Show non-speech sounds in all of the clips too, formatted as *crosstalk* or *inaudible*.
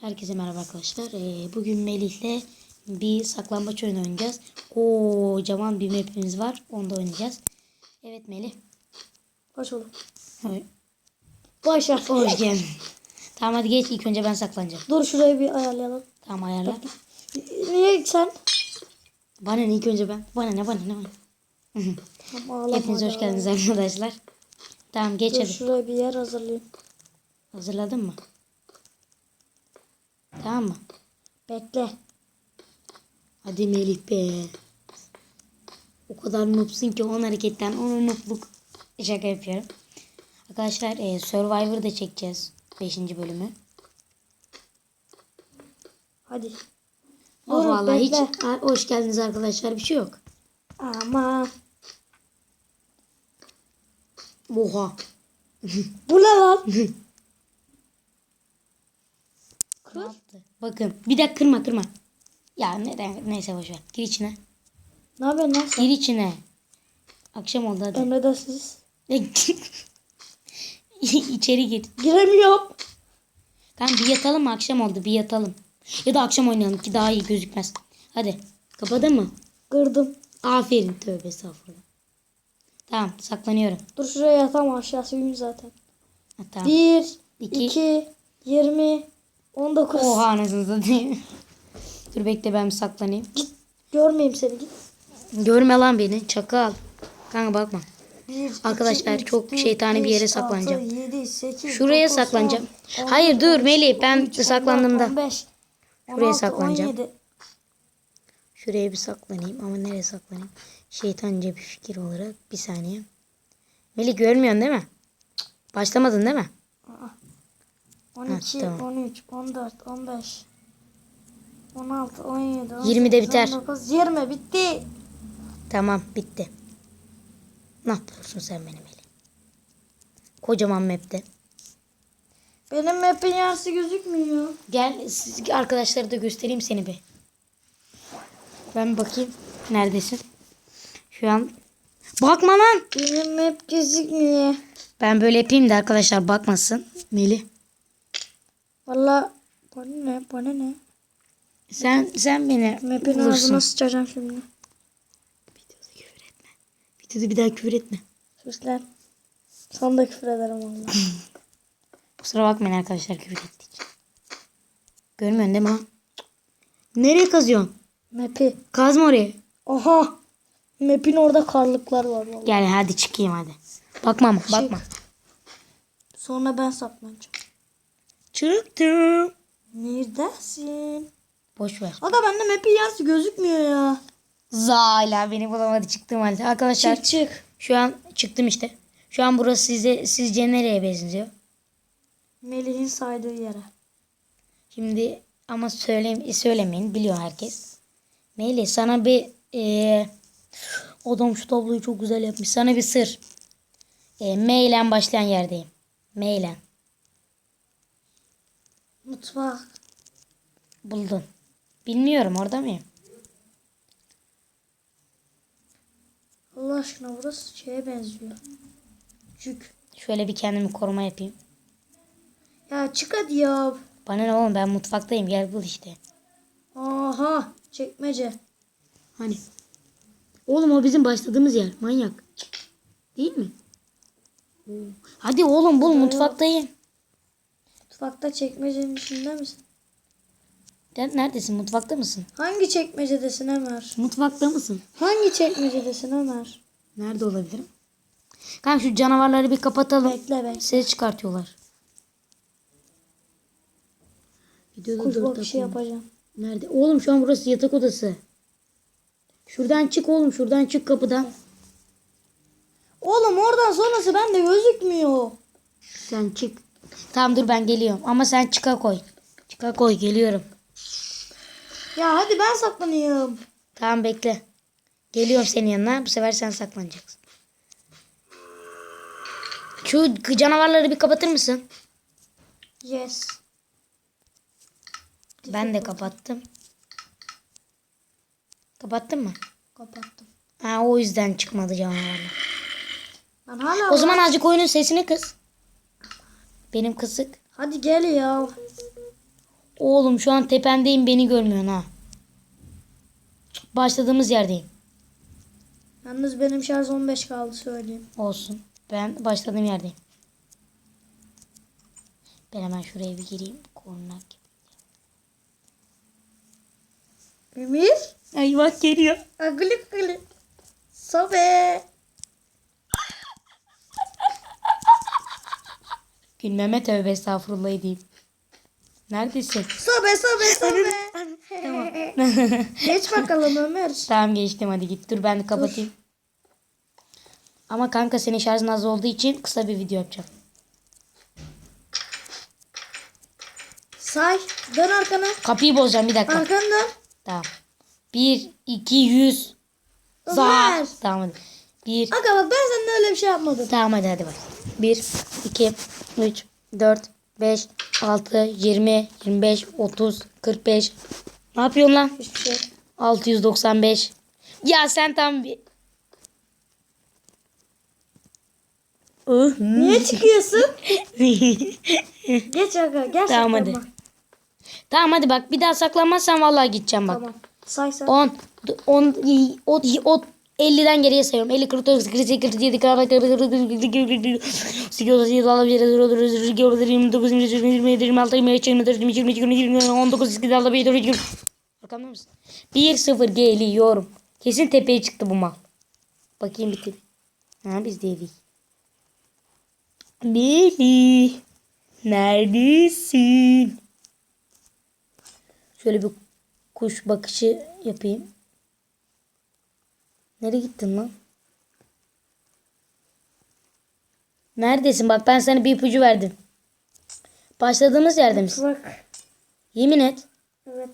Herkese merhaba arkadaşlar. Ee, bugün Melih'le bir saklambaç oyunu oynayacağız. Kocaman bir map'imiz var. Onu da oynayacağız. Evet Melih. Hoş bulduk. Hoş Başla. hoş geldin. tamam hadi geç. İlk önce ben saklanacağım. Dur şurayı bir ayarlayalım. Tamam ayarla. Niye sen? Bana ne ilk önce ben. Bana ne bana ne bana. Tamam, *laughs* Hepiniz hoş geldiniz arkadaşlar. Tamam geç Dur hadi. şuraya bir yer hazırlayayım. Hazırladın mı? Tamam mı? Bekle. Hadi Melih be. O kadar noobsun ki 10 hareketten 10 noobluk şaka yapıyorum. Arkadaşlar e, Survivor da çekeceğiz. 5. bölümü. Hadi. Oh vallahi hiç. Ha, hoş geldiniz arkadaşlar bir şey yok. Ama. Oha. Bu ne lan? *laughs* Ne yaptı? Bakın bir dakika kırma kırma. Ya ne, neyse boş ver. Gir içine. ne yapıyorsun lan sen? Gir içine. Akşam oldu hadi. Emredersiniz. *laughs* İçeri gir. Giremiyorum. Tamam bir yatalım mı? Akşam oldu bir yatalım. Ya da akşam oynayalım ki daha iyi gözükmez. Hadi. Kapadın mı? Kırdım. Aferin tövbe estağfurullah. Tamam saklanıyorum. Dur şuraya yatamam aşağısı uyum zaten. Ha, tamam. 1, İki. 2, 20, 19. Oha anasını satayım. Dur bekle ben bir saklanayım. Git. Görmeyeyim seni git. Görme lan beni çakal. Kanka bakma. 1, Arkadaşlar, çok şeytani bir yere saklanacağım. 7, 8, Şuraya saklanacağım. Hayır, dur Melih, ben saklandığımda. 15, Şuraya 16, saklanacağım. 17. Şuraya bir saklanayım ama nereye saklanayım? Şeytanca bir fikir olarak. Bir saniye. Melih görmüyorsun değil mi? Başlamadın değil mi? 12, tamam. 13, 14, 15, 16, 17, 18, 20 de biter. 19, 20 bitti. Tamam bitti. Ne yapıyorsun sen benim Melih? Kocaman map'te. Benim map'in yarısı gözükmüyor. Gel arkadaşlara da göstereyim seni bir. Ben bakayım. Neredesin? Şu an. Bakma lan. Benim map gözükmüyor. Ben böyle yapayım da arkadaşlar bakmasın. Melih. Valla bana ne bana ne? Sen sen beni Map'in ağzına sıçacağım şimdi. Videoda küfür etme. Videoda bir daha küfür etme. Sus lan. Sana da küfür ederim valla. *laughs* Kusura bakmayın arkadaşlar küfür ettik. Görmüyorsun değil mi lan? Nereye kazıyorsun? Map'i. Kazma oraya. Oha. Map'in orada karlıklar var valla. Gel hadi çıkayım hadi. Bakma ama bakma. Sonra ben saklanacağım. Çıktım. Neredesin? Boş ver. Aga bende map'in yarısı gözükmüyor ya. Zala beni bulamadı çıktım halde. Arkadaşlar Çık çık. şu an çıktım işte. Şu an burası size sizce nereye benziyor? Melih'in saydığı yere. Şimdi ama söyle, söylemeyin biliyor herkes. Melih sana bir eee adam şu tabloyu çok güzel yapmış. Sana bir sır. E, M ile başlayan yerdeyim. M ile. Mutfak. Buldun. Bilmiyorum orada mıyım? Allah aşkına burası şeye benziyor. Cük. Şöyle bir kendimi koruma yapayım. Ya çık hadi ya. Bana ne oğlum ben mutfaktayım gel bul işte. Aha. Çekmece. Hani? Oğlum o bizim başladığımız yer. Manyak. Değil mi? Hadi oğlum bul mutfaktayım. Mutfakta çekmecenin içinde misin? Sen neredesin? Mutfakta mısın? Hangi çekmecedesin Ömer? Mutfakta mısın? Hangi çekmecedesin Ömer? Nerede olabilirim? Kanka şu canavarları bir kapatalım. Bekle bekle. Ses çıkartıyorlar. Videoda Kuş dört bakışı dakika. yapacağım. Nerede? Oğlum şu an burası yatak odası. Şuradan çık oğlum. Şuradan çık kapıdan. Oğlum oradan sonrası bende gözükmüyor. Sen çık. Tamam dur ben geliyorum. Ama sen çıka koy. Çıka koy geliyorum. Ya hadi ben saklanayım. Tamam bekle. Geliyorum senin yanına. Bu sefer sen saklanacaksın. Şu canavarları bir kapatır mısın? Yes. Ben de kapattım. Kapattın mı? Kapattım. Ha o yüzden çıkmadı canavarlar. Ben hala O zaman azıcık oyunun sesini kız. Benim kısık. Hadi gel ya. Oğlum şu an tependeyim beni görmüyorsun ha. Başladığımız yerdeyim. Yalnız benim şarj 15 kaldı söyleyeyim. Olsun. Ben başladığım yerdeyim. Ben hemen şuraya bir gireyim. Korunak. Emir. Ay bak geliyor. Agülük gülük. Sobe. Gülmeme tövbe estağfurullah edeyim. Neredesin? Sobe sobe sobe. *laughs* Geç bakalım Ömer. Tamam geçtim hadi git. Dur ben de kapatayım. Ama kanka senin şarjın az olduğu için kısa bir video yapacağım. Say. Dön arkana. Kapıyı bozacağım bir dakika. Arkanı dön. Tamam. 1, 2, 100. Za. Ömer. Tamam hadi. 1, Aga bak ben seninle öyle bir şey yapmadım. Tamam hadi hadi bak. 1, 2, 3, 4, 5, 6, 20, 25, 30, 45. Ne yapıyorsun lan? Hiçbir şey. 695. Ya sen tam bir... Niye çıkıyorsun? *laughs* Geç aga gel Tamam, hadi. saklanma. tamam hadi bak bir daha saklanmazsan vallahi gideceğim bak. Tamam. Say say. 10 10 o, o 50'den geriye sayıyorum. 50 49 48 47 48 48 Arkamda mısın? 1 0 geliyorum. Kesin tepeye çıktı bu mal. Bakayım tepe. Ha biz değiliz. Melih. Neredesin? Şöyle bir kuş bakışı yapayım. Nereye gittin lan? Neredesin? Bak ben sana bir ipucu verdim. Başladığımız yerde misin? Bak. Yemin et. Evet.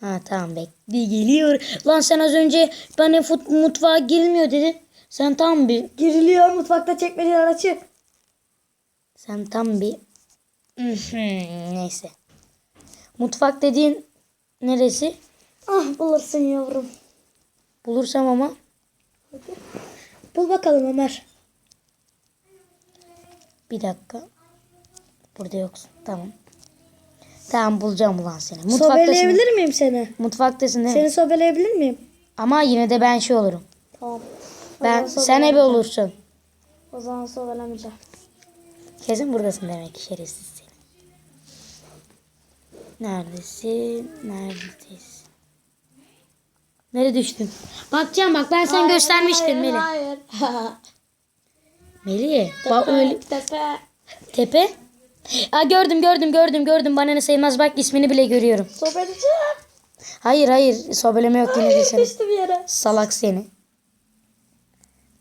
Ha tamam bekle geliyor. Lan sen az önce bana fut, mutfağa girilmiyor dedin. Sen tam bir Giriliyor mutfakta çekmeceler açık. sen tam bir *laughs* neyse. Mutfak dediğin neresi? Ah bulursun yavrum. Bulursam ama Bul bakalım Ömer. bir dakika. Burada yoksun. Tamam. Tamam bulacağım ulan seni. Mutfaktasın. Sobeleyebilir miyim seni? Mutfaktasın değil mi? Seni sobeleyebilir miyim? Ama yine de ben şey olurum. Tamam. O Ben sen ebe olursun. O zaman sobelemeyeceğim. Kesin buradasın demek şerefsiz seni. Neredesin? Neredesin? Nereye düştün? Bakacağım bak ben sana göstermiştim Melih. Hayır. *laughs* Melih bak öyle Tepe. tepe. Aa gördüm gördüm gördüm gördüm bana ne sayılmaz bak ismini bile görüyorum. Sobeleyeceğim. Hayır hayır sobeleme yok yine de seni. Düştü bir yere. Salak seni.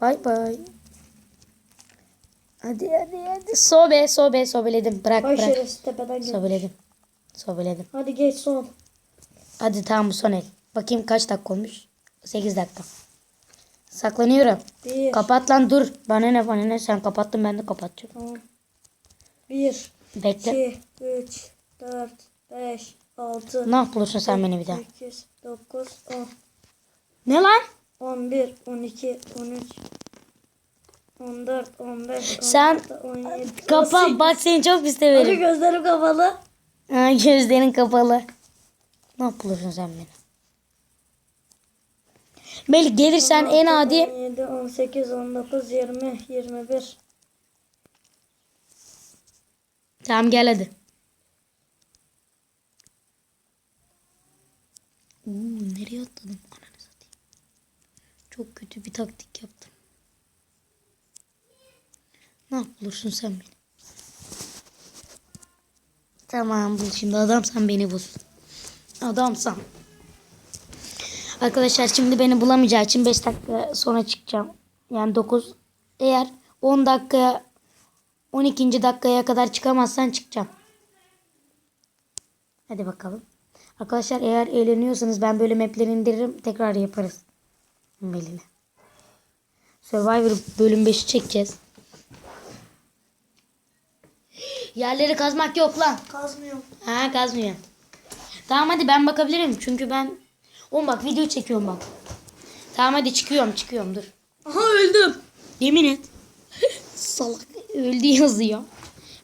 Bay bay. Hadi hadi hadi. Sobe sobe sobeledim. Bırak Ay bırak. şerefsiz tepeden gel. Sobeledim. Sobeledim. Hadi geç son. Hadi tamam bu son el. Bakayım kaç dakika olmuş. 8 dakika. Saklanıyorum. Bir. Kapat lan dur. Bana ne bana ne sen kapattın ben de kapatacağım. Tamam. Bir. Bekle. 2, 3, 4, 5, 6, Ne yapıyorsun sen beni bir daha? 8, 9, 10, Ne lan? 11, 12, 13, 14, 15, Sen 16, 17, Kapa 18. bak seni çok pis Hadi gözlerim kapalı. Ha, gözlerin kapalı. Ne yapıyorsun sen beni? Melih gelirsen en adi 17, 18, 19, 20, 21. Tamam gel hadi. Oo, nereye atladım? Ananı satayım. Çok kötü bir taktik yaptım. Ne yapıyorsun sen beni? Tamam bul şimdi adamsan beni bul. Adamsan. Arkadaşlar şimdi beni bulamayacağı için 5 dakika sonra çıkacağım. Yani 9 eğer 10 dakika 12. dakikaya kadar çıkamazsan çıkacağım. Hadi bakalım. Arkadaşlar eğer eğleniyorsanız ben böyle mapleri indiririm. Tekrar yaparız. Melih'le. Survivor bölüm 5'i çekeceğiz. Yerleri kazmak yok lan. Kazmıyorum. Ha kazmıyor. Tamam hadi ben bakabilirim. Çünkü ben... Oğlum bak video çekiyorum bak. Tamam hadi çıkıyorum çıkıyorum dur. Aha öldüm. Yemin et. Salak öldü yazıyor.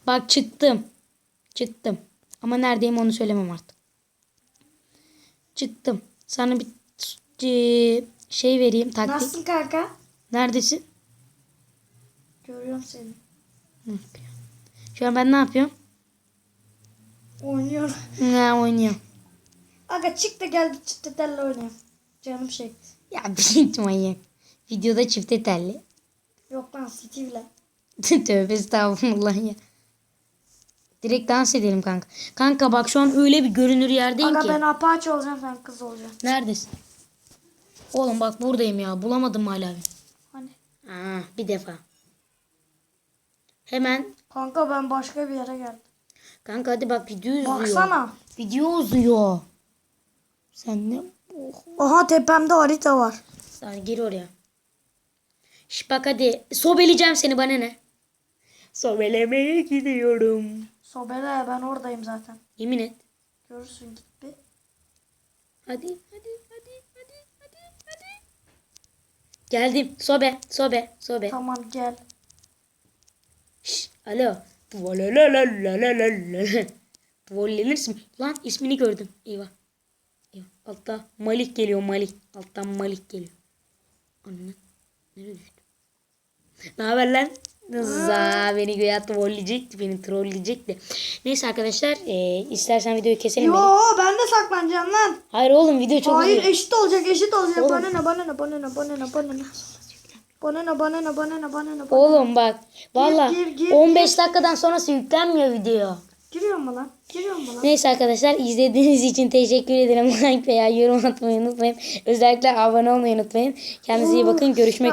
Bak çıktım. Çıktım. Ama neredeyim onu söylemem artık. Çıktım. Sana bir e, şey vereyim taktik. Nasılsın kanka? Neredesin? Görüyorum seni. Şu an ben ne yapıyorum? Oynuyorum. Ne oynuyorum. Aga çık da gel bir telle oynayalım. Canım çekti. Ya *laughs* bir manyak. Videoda çifte telli. Yok lan Steve'le. *laughs* Tövbe estağfurullah ya. Direkt dans edelim kanka. Kanka bak şu an öyle bir görünür yerdeyim Aga ki. ben apache olacağım sen kız olacaksın. Neredesin? Oğlum bak buradayım ya. Bulamadım hala. Hani? Aa, bir defa. Hemen Kanka ben başka bir yere geldim. kanka hadi bak video uzuyor. Baksana. Video uzuyor. Sen ne? Aha tepemde harita var. Sen gir oraya. Şş, bak hadi. Sobeleyeceğim seni bana ne? Sobelemeye gidiyorum. Sobele ben oradayım zaten. Yemin et. Görürsün git bir. Hadi hadi hadi hadi hadi hadi. Geldim. Sobe sobe sobe. Tamam gel. Şş, alo. Volelenirsin. Lan ismini gördüm. Eyvah. Altta Malik geliyor Malik. Alttan Malik geliyor. Anne. Nereye düştü? Ne haber lan? Za beni güya trolleyecekti. Beni trolleyecekti. Neyse arkadaşlar. E, istersen videoyu keselim. Yo Melih. ben de saklanacağım lan. Hayır oğlum video çok Hayır uzuyor. eşit olacak eşit olacak. Oğlum. Bana ne bana ne bana ne bana ne bana ne. Bana ne bana ne bana ne bana ne. Oğlum bak. Valla gir, gir, 15 dakikadan sonrası yüklenmiyor video. Giriyor mu lan? Giriyor mu lan? Neyse arkadaşlar izlediğiniz için teşekkür ederim. *laughs* Like veya yorum atmayı unutmayın. Özellikle abone olmayı unutmayın. Kendinize iyi bakın. Görüşmek üzere.